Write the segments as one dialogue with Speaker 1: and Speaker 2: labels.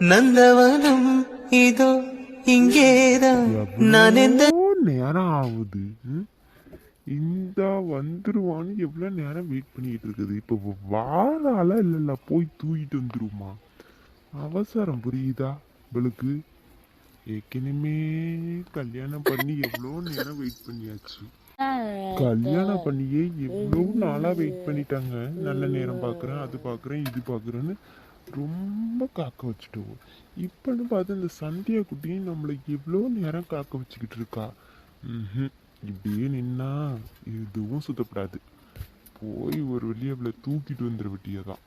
Speaker 1: நந்தவனம் இதோ இங்கேதான். நான் எந்த
Speaker 2: நேரம் ஆகுது இந்த வந்துருவான்னு எவ்வளோ நேரம் வெயிட் பண்ணிட்டு இருக்குது. இப்போ வாரால இல்லைல்ல போய் தூக்கிட்டு வந்துருமா? அவசரம் புரியுதா? இவளுக்கு ஏற்கனவே கல்யாணம் பண்ணி எவ்வளோ நேரம் வெயிட் பண்ணியாச்சு. கல்யாணம் பண்ணியே எவ்வளோ நாளாக வெயிட் பண்ணிட்டாங்க. நல்ல நேரம் பார்க்குறேன் அது பார்க்குறேன் இது பார்க்குறேன்னு ரொம்ப காக்க வச்சுட்டோம் இப்போன்னு பார்த்து இந்த சந்தியா குட்டியும் நம்மளை எவ்வளோ நேரம் காக்க வச்சுக்கிட்டு இருக்கா. ம்ஹும். இப்படியே நின்னா எதுவும் சுத்தப்படாது. போய் ஒரு வழியை அவளை தூக்கிட்டு வந்துட வெட்டியதான்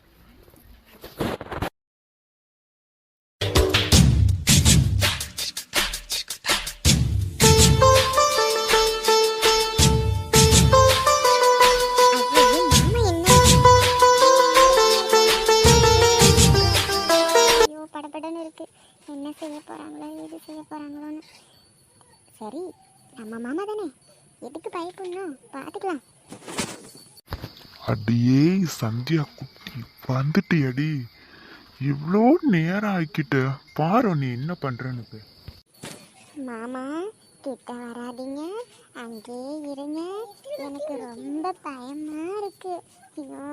Speaker 3: பார்த்துக்கலாம்
Speaker 2: அடியே சந்தியா குட்டி வந்துட்டியடி. இவ்வளோ நேரம் ஆக்கிட்ட பாரு நீ என்ன பண்றேன்னு இப்ப.
Speaker 3: மாமா கிட்ட வராதீங்க. அங்கேயே இருங்க. எனக்கு ரொம்ப பயமா இருக்கு. ஐயோ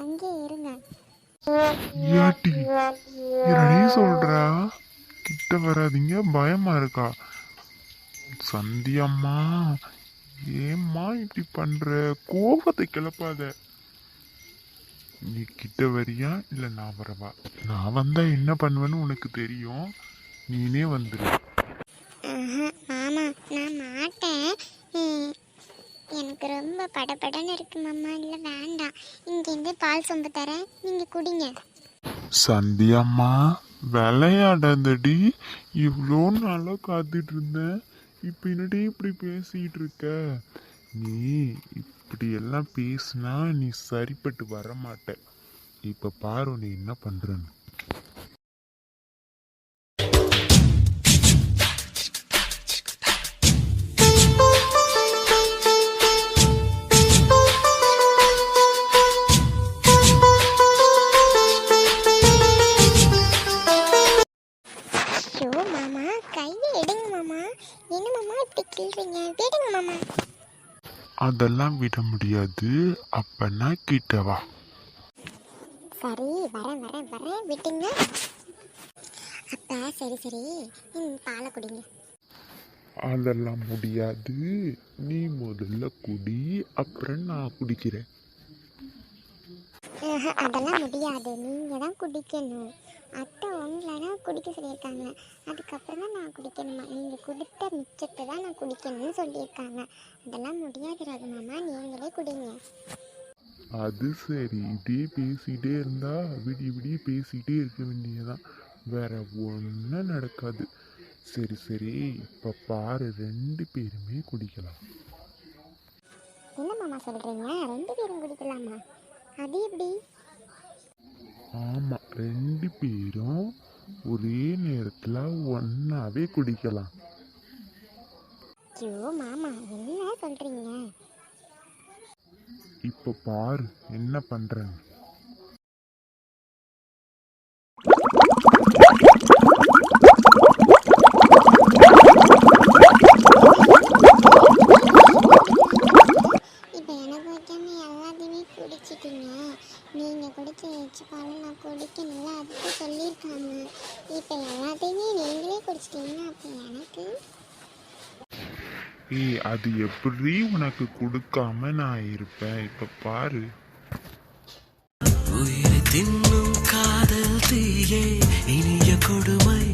Speaker 3: அங்கே இருங்க.
Speaker 2: ஏட்டி என்னடி சொல்றா? கிட்ட வராதீங்க பயமா இருக்கா? சந்தியம்மா ஏம்மா இப்படி பண்ற? கோபத்தை கிளப்பாத. நீ கிட்ட வரியா இல்ல நான் வரவா? நான் வந்தா என்ன பண்ணுவேன்னு உனக்கு தெரியும். நீனே வந்துரு.
Speaker 3: ஆஹா, மாமா நான் மாட்டேன். ம், எனக்கு ரொம்ப படபடன்னு இருக்கு மாமா. இல்லை வேண்டாம். இங்கேருந்து பால் சொம்பு தரேன். நீங்கள் குடிங்க.
Speaker 2: சந்தியம்மா விளையாடாதடி. இவ்வளோ நாளாக காத்துட்டு இருந்தேன். இப்போ என்னடி இப்படி பேசிக்கிட்டு இருக்க நீ இப்படி எல்லாம் பேசினா நீ சரிப்பட்டு வர மாட்ட இப்போ பாரு நீ என்ன
Speaker 3: பண்ணுறன்னு
Speaker 2: அதெல்லாம் விட முடியாது. அப்பனா கிட்ட வா.
Speaker 3: சரி வரேன் வரேன் வரேன். விட்டுங்க. அப்பா சரி சரி. பாலை குடிங்க.
Speaker 2: அதெல்லாம் முடியாது. நீ முதல்ல குடி அப்புறம் நான் குடிக்கிறேன்.
Speaker 3: அதெல்லாம் முடியாது. நீங்கள் தான் குடிக்கணும். அத்தை உங்களை தான் குடிக்க சொல்லியிருக்காங்க. அதுக்கப்புறம் தான் நான் குடிக்கணுமா? நீங்கள் கொடுத்த மிச்சத்தை தான் நான் குடிக்கணும்னு சொல்லியிருக்காங்க. அதெல்லாம் முடியாது ரகு மாமா நீங்களே குடிங்க.
Speaker 2: அது சரி. இப்படியே பேசிட்டே இருந்தா விடிய விடிய பேசிட்டே இருக்க வேண்டியதுதான். வேற ஒன்றும் நடக்காது. சரி சரி. இப்போ பாரு ரெண்டு பேருமே குடிக்கலாம்.
Speaker 3: என்ன மாமா சொல்கிறீங்க ரெண்டு பேரும் குடிக்கலாமா? அது எப்படி?
Speaker 2: ஆமாம் ரெண்டு பேரும் ஒரே நேரத்தில் ஒன்றாவே குடிக்கலாம்.
Speaker 3: ஐயோ மாமா என்ன சொல்கிறீங்க
Speaker 2: இப்போ பாரு என்ன பண்ணுறேன்னு
Speaker 3: இப்போ எனக்கு வைக்காம எல்லாத்தையுமே குடிச்சிட்டீங்க நீங்கள் குடிச்ச வச்சு பாலும் நான் குடிக்கணும்ல அதுக்கு சொல்லியிருக்காங்க இப்போ எல்லாத்தையுமே நீங்களே குடிச்சிட்டீங்கன்னா அப்போ எனக்கு
Speaker 2: ஏய் அது எப்படி உனக்கு கொடுக்காம நான் இருப்பேன்? இப்ப பாரு.
Speaker 1: உயிரை தின்னும் காதல் தீயே இனிய கொடுமை.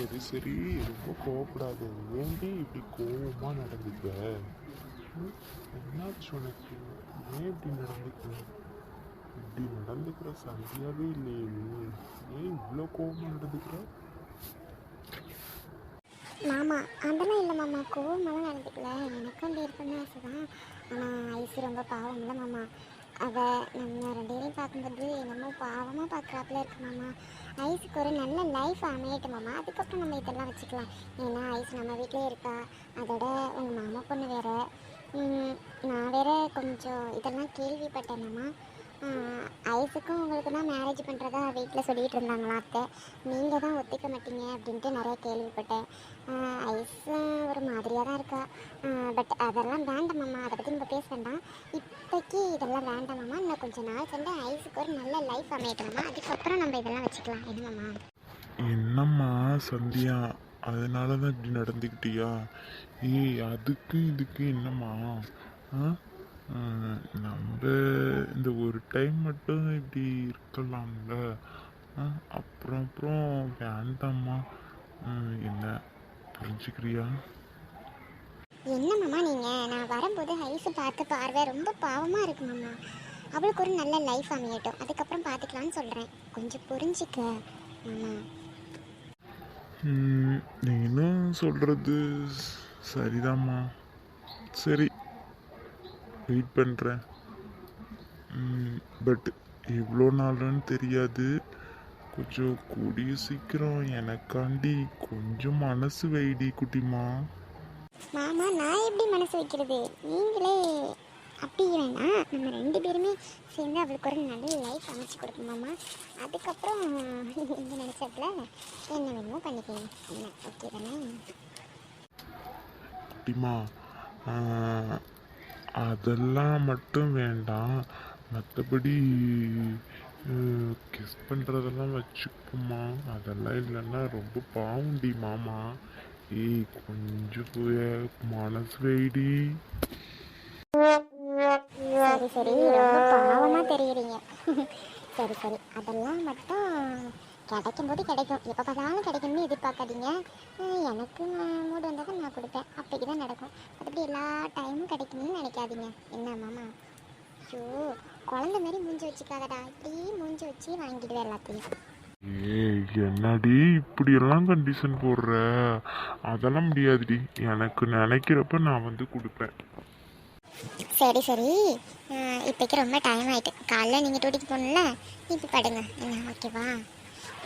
Speaker 2: சரி சரி ரொம்ப கோவப்படாது. ஏன்டி இப்படி கோபமாக நடந்துக்க? என்னாச்சு உனக்கு? ஏன் இப்படி நடந்துக்க? இப்படி நடந்துக்கிற சந்தியாவே இல்லையே நீ. ஏன் இவ்வளோ கோபமாக நடந்துக்கிற?
Speaker 3: மாமா அதெல்லாம் இல்லை மாமா. கோவமெல்லாம் நடந்துக்கல. எனக்கும் அப்படி இருக்குன்னு ஆசை தான் ஆனால் ஐசு ரொம்ப பாவம் இல்லை மாமா. அவள் நம்ம ரெண்டு பேரையும் பார்க்கும்போது என்னமோ பாவமாக பார்க்குறாப்புல இருக்கு மாமா. ஐஸுக்கு ஒரு நல்ல லைஃப் அமையட்டும் மாமா. அதுக்கப்புறம் நம்ம இதெல்லாம் வச்சுக்கலாம். ஏன்னா ஐஸ் நம்ம வீட்டிலே இருக்கா? அதோட உங்கள் மாமா பொண்ணு வேறு. நான் வேற கொஞ்சம் இதெல்லாம் கேள்விப்பட்டேன் மாமா. ஐஸுக்கும் உங்களுக்கு தான் மேரேஜ் பண்ணுறதா வீட்டில் சொல்லிகிட்டு இருந்தாங்களா அத்தை? நீங்கள் தான் ஒத்துக்க மாட்டீங்க அப்படின்ட்டு நிறைய கேள்விப்பட்டேன். ஐஸ் ஒரு மாதிரியாக தான் இருக்கா? பட் அதெல்லாம் வேண்டாமாம்மா அதை பற்றி நம்ம பேச வேண்டாம். இப்போக்கி இதெல்லாம் வேண்டாமாம்மா இன்னும் கொஞ்சம் நாள் சென்று ஐஸுக்கு ஒரு நல்ல லைஃப் அமையட்டும் அதுக்கப்புறம் நம்ம இதெல்லாம் வச்சுக்கலாம். என்னம்மா
Speaker 2: என்னம்மா சந்தியா? அதனால தான் இப்படி நடந்துக்கிட்டியா? ஏய் அதுக்கு இதுக்கு என்னம்மா? ஆ, நம்ம இந்த ஒரு டைம் மட்டும் இப்படி இருக்கலாம்ல? அப்புறம் அப்புறம் வேண்டாம்மா. என்ன புரிஞ்சுக்கிறியா?
Speaker 3: என்ன மாமா நீங்கள் நான் வரும்போது ஐஸை பார்த்த பார்வை ரொம்ப பாவமாக இருக்கு மாமா. அவளுக்கு ஒரு நல்ல லைஃப் அமையட்டும். அதுக்கப்புறம் பார்த்துக்கலான்னு சொல்கிறேன் கொஞ்சம் புரிஞ்சுக்க மாமா.
Speaker 2: நீனும் சொல்கிறது சரிதாம்மா. சரி வெயிட் பண்ணுறேன் பட் எவ்வளோ நாளுன்னு தெரியாது. கொஞ்சம் கூடிய சீக்கிரம் எனக்காண்டி கொஞ்சம் மனசு வைடி குட்டிமா.
Speaker 3: மாமா நான் எப்படி மனசு வைக்கிறது? நீங்களே அப்படி வேணா நம்ம ரெண்டு பேருமே சேர்ந்து அவளுக்கு ஒரு நல்ல லைஃப் அமைச்சு கொடுப்போம் மாமா. அதுக்கப்புறம் நீங்கள் நினச்சதுல என்ன வேணுமோ பண்ணிக்கணும் என்ன? ஓகே தானே?
Speaker 2: குட்டிமா அதெல்லாம் மட்டும் வேண்டாம். மற்றபடி கிஸ் பண்ணுறதெல்லாம் வச்சுக்குமா? அதெல்லாம் இல்லைன்னா ரொம்ப பாவுண்டி மாமா. ஏய் கொஞ்சம் மனசு வைடி.
Speaker 3: சரி சரி. ரொம்ப பாவமாக தெரியுறீங்க. சரி சரி. அதெல்லாம் மட்டும் கிடைக்கும் போது கிடைக்கும். எப்போ பார்த்தாலும் கிடைக்கும்னு எதிர்பார்க்காதீங்க. எனக்கு மூடு வந்தால் நான் கொடுப்பேன். அப்படி தான் நடக்கும். மற்றபடி எல்லா டைமும் கிடைக்கும்னு நினைக்காதீங்க. என்ன மாமா? ஐயோ குழந்த மாதிரி மூஞ்சி வச்சுக்காதடா. இப்படி மூஞ்சி வச்சு வாங்கிடுவேன் எல்லாத்தையும்.
Speaker 2: ஏய் என்னடி இப்படியெல்லாம் கண்டிஷன் போடுற? அதெல்லாம் முடியாதுடி. எனக்கு நினைக்கிறப்ப நான் வந்து கொடுப்பேன்.
Speaker 3: சரி சரி. இப்போக்கி ரொம்ப டைம் ஆயிட்டு. காலைல நீங்கள் டூட்டிக்கு போகணும்ல? இப்போ படுங்க. என்ன ஓகேவா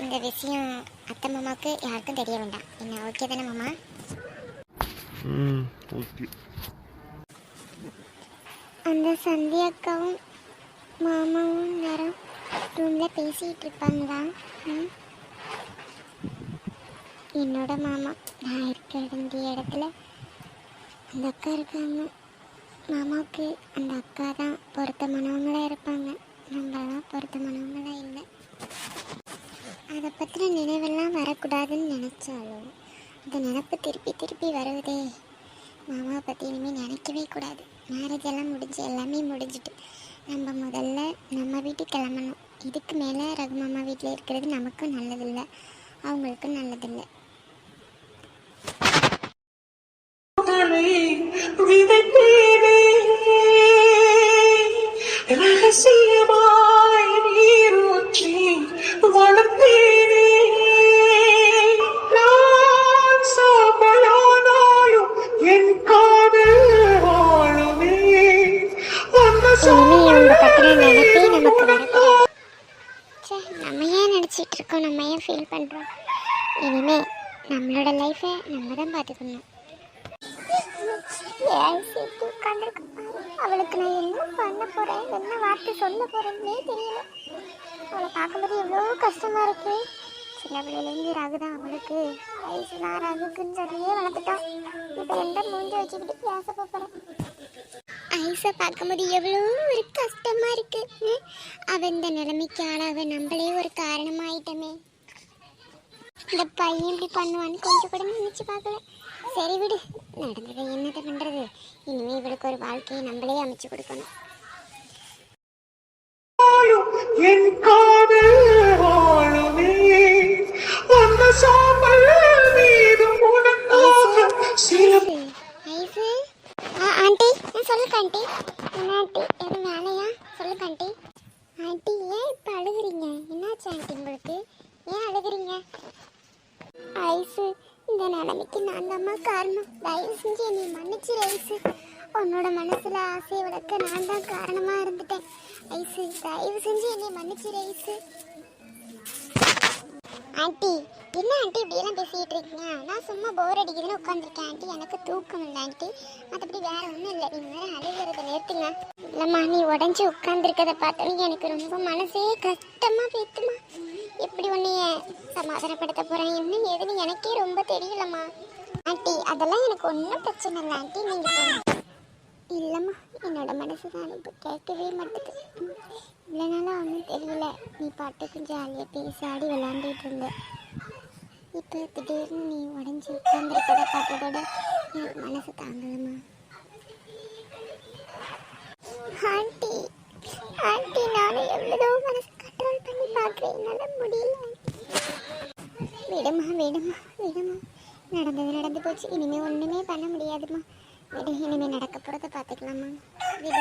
Speaker 3: இந்த விஷயம் அத்தை மாமாவுக்கு யாருக்கும் தெரிய வேண்டாம். என்ன ஓகே தானே மாமா?
Speaker 2: ஓகே
Speaker 3: அந்த சந்தியா அக்காவும் மாமாவும் நேரம் ரூமில் பேசிகிட்டு இருப்பாங்களா ம்? என்னோட மாமா நான் இருக்க வேண்டிய இடத்துல. அந்த அக்கா இருக்காங்க. மாமாவுக்கு அந்த அக்கா தான் பொருத்தமானவங்களாக இருப்பாங்க. நம்மளாம் பொருத்தமானவங்களாக இல்லை. அதை பற்றின நினைவெல்லாம் வரக்கூடாதுன்னு நினச்சாலும் அந்த நினப்பு திருப்பி திருப்பி வருவதே. மாமாவை பற்றி இனிமேல் நினைக்கவே கூடாது. மேரேஜ் எல்லாம் முடிஞ்சு எல்லாமே முடிஞ்சிட்டு நம்ம முதல்ல நம்ம வீட்டுக்கு கிளம்பணும். இதுக்கு மேலே ரகு மாமா வீட்டில் இருக்கிறது நமக்கும் நல்லதில்லை. அவங்களுக்கும் நல்லதில்லை. பண்ணுறோம் இனிமே நம்மளோட லைஃப்பை நம்ம தான் பார்த்துக்கணும். அவளுக்கு நான் என்ன பண்ண போறேன்? என்ன வார்த்தை சொல்ல போகிறேன்னே தெரியல. அவளை பார்க்கும்போது எவ்வளோ கஷ்டமாக இருக்கு. சின்ன பிள்ளையிலேருந்து ரகு தான் அவளுக்கு. வயசு தான் ரகுக்குன்னு சொல்லியே வளர்த்துட்டோம். இப்போ எந்த மூஞ்சி வச்சுக்கிட்டு பேச போகிறேன் ஐஸை பார்க்கும்போது எவ்வளோ ஒரு கஷ்டமாக இருக்குது அவன் இந்த நிலைமைக்கு ஆளாக நம்மளே ஒரு காரணமாயிட்டமே. இந்த பையன் இப்படி பண்ணுவான்னு கொஞ்சம் கூட நினைச்சு பார்க்கல. சரி விடு நடந்ததை என்னத்தை பண்றது? இனிமே இவளுக்கு ஒரு வாழ்க்கையை நம்மளே அமைச்சு கொடுக்கணும்.
Speaker 1: என்
Speaker 3: ஆண்டி நான் சொல்லுங்க ஆண்டி. என்ன ஆண்டி இருக்க நான் தான் காரணமா இருந்துட்டேன் ஐசு தயவு செஞ்சு என்னை மன்னிச்சு ஐசு ஆண்டி என்ன ஆண்டி இப்படியெல்லாம் பேசிட்டு இருக்கீங்க? நான் சும்மா போர் அடிக்குதுன்னு உட்காந்துருக்கேன் ஆண்டி எனக்கு தூக்கம் இல்லை ஆண்டி மற்றபடி வேற ஒன்றும் இல்லை. நீங்கள் வேற அழுகிறத நிறுத்துங்க. இல்லைம்மா நீ உடஞ்சி உட்காந்துருக்கத பார்த்தோன்னே எனக்கு ரொம்ப மனசே கஷ்டமாக பேத்துமா எப்படி உன்னைய சமாதானப்படுத்த போகிறேன் என்ன ஏதுன்னு எனக்கே ரொம்ப தெரியலம்மா. ஆண்டி அதெல்லாம் எனக்கு ஒன்றும் பிரச்சனை இல்லை ஆண்டி நீங்கள் இல்லைம்மா என்னோட மனசு தான் இப்போ கேட்கவே மாட்டேது. இவ்வளோ நாளாக ஒன்றும் தெரியல. நீ பாட்டுக்கு ஜாலியாக பேசி ஆடி விளாண்டுட்டு இருந்த. இப்போ திடீர்னு நீ உடஞ்சி உட்காந்துருக்கத பார்த்ததோட எனக்கு மனசு தாங்கலம்மா. ஆண்டி ஆண்டி நானும் எவ்வளோ மனசு கண்ட்ரோல் பண்ணி பார்க்குறேன். என்னால் முடியல. விடுமா விடுமா விடுமா நடந்தது நடந்து போச்சு. இனிமேல் ஒன்றுமே பண்ண முடியாதுமா விடு இனிமே நடக்க போகிறத பார்த்துக்கலாமா விடு.